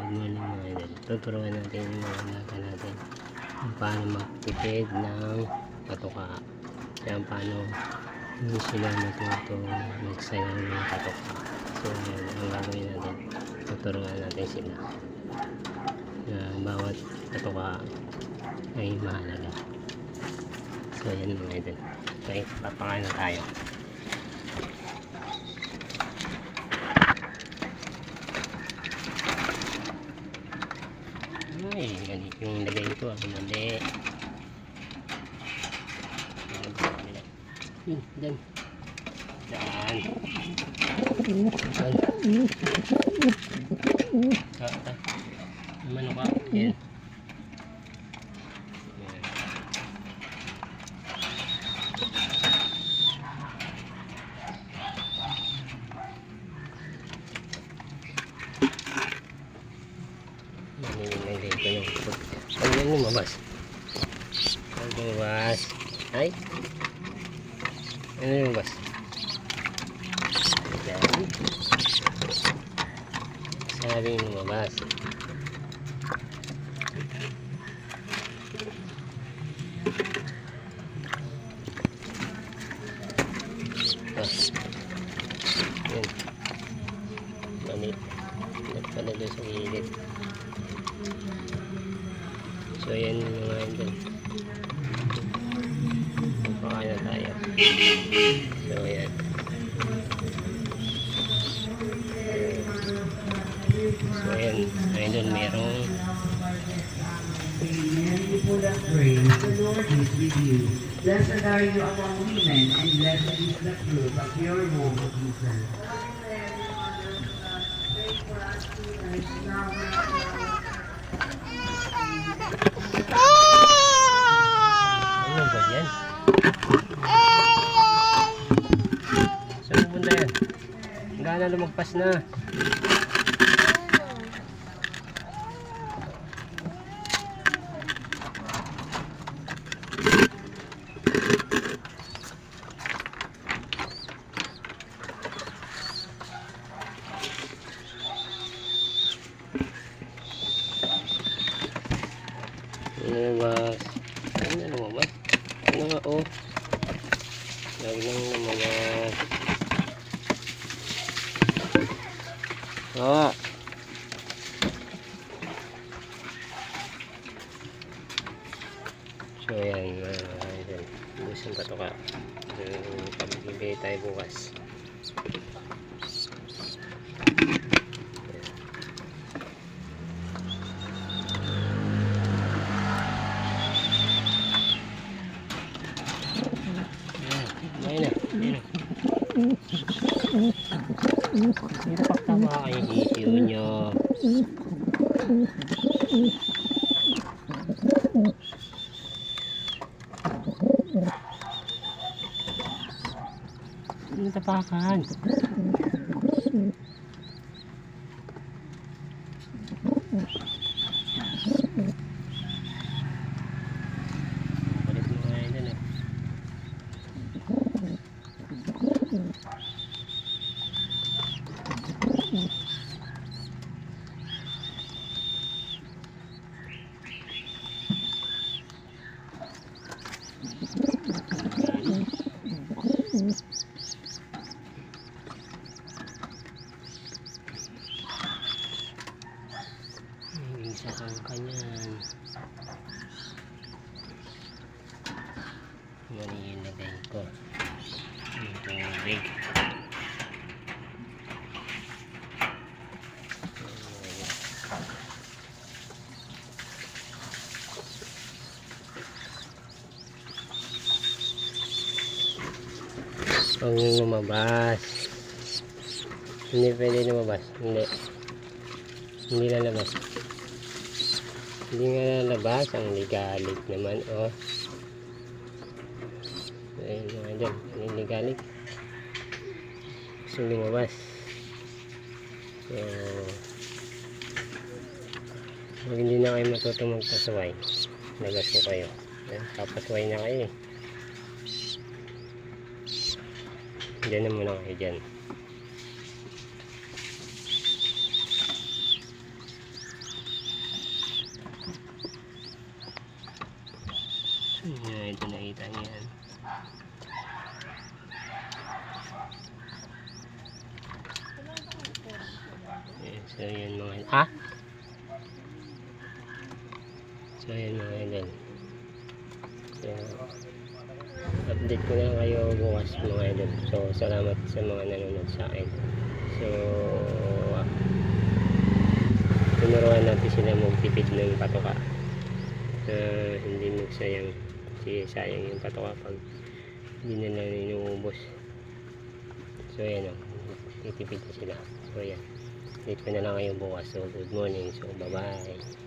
Good morning mga idol. Tuturuan natin yung mga alaga natin kung paano magtipid ng patuka. Kaya paano hindi sila matuto magsayang ng patuka. So yun, ang gagawin natin, tuturuan natin sila na bawat patuka ay mahalaga. So yan mga idol. Okay, papakain na tayo. Ay, ganit yung lagay ko. Ang mali. Hmm, dyan. Dyan. Dyan. Ah, ah. Ano ka? Yan. Yan. Naninigay ko yung pag pag yan lumabas. Pag lumabas. Ay. Ano lumabas? Yan. Sabi yung lumabas. Ah. Yan. Mali. Nagpala doon sa gilid. So yan yung mga idol. Papakain na tayo. So yan. So yan. Merong. Before that praise, the Lord is with you. Blessed are you among women, and blessed is the fruit of your womb, Jesus. ano ba yan? Saan pupunta yan? Hanggang na lumagpas na. Lumabas? Ano na lumabas? Ano nga oh? Lagi nang lumabas. Ah! So yan, uh, idol. Busang patuka. So, pagbibigay tayo bukas. มันจะปลาคาน Ay, Isa kang kanyan. Mali yung lagay ko. Yung tubig. Huwag yung lumabas. Hindi pwede lumabas. Hindi. Hindi lalabas. Hindi nga lalabas. Ang ligalig naman. Oh. Ayun mga dyan. Ang ligalig. Gusto lumabas. So, pag hindi na kayo matuto magpasaway, nagas ko kayo. Ayan, Papasaway na kayo eh. Diyan na muna kayo dyan. Ayan, so yun mga ha? So yun mga idol. So update ko na kayo bukas mga idol. So salamat sa mga nanonood sa akin. So uh, tinuruan natin sila magtipid ng patoka. Na hindi magsayang kasi sayang yung patoka pag hindi nila inuubos. So yan o. Titipid na sila. So yan. Date ko na lang kayo bukas. So good morning. So bye bye.